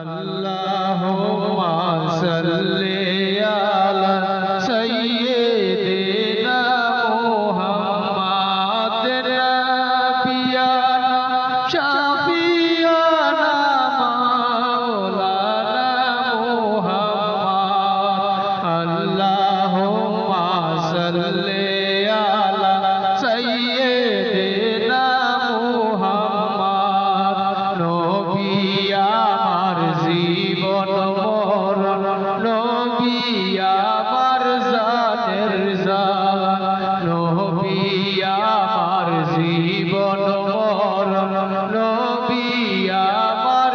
Allahumma salli আমার জীবন মরণ নবী আমার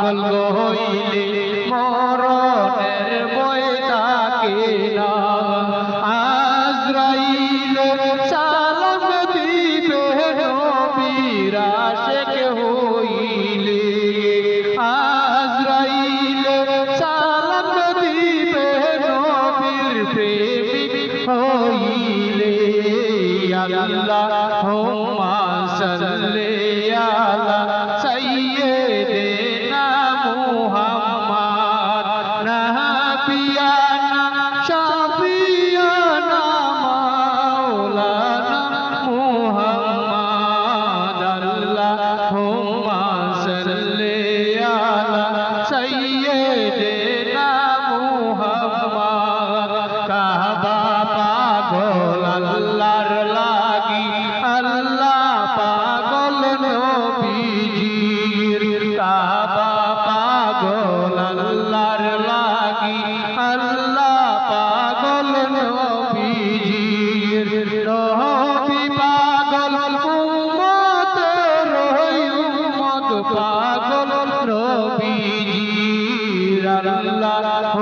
পাগল হইলে মরণের বই তাকে না। আজরাইল সালাম দিবে নবীরা শেখ হইলে। আজরাইল সালাম দিবে নবীর প্রেমিক হইলে। আল্লাহ نبی اللہم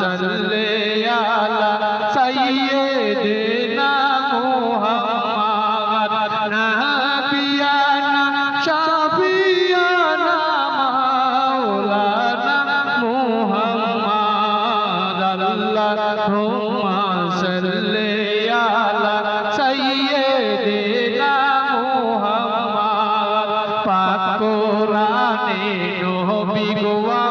صلی علی سیدنا محمد نبینا شفیعنا مولانا محمد اللہم صلی গো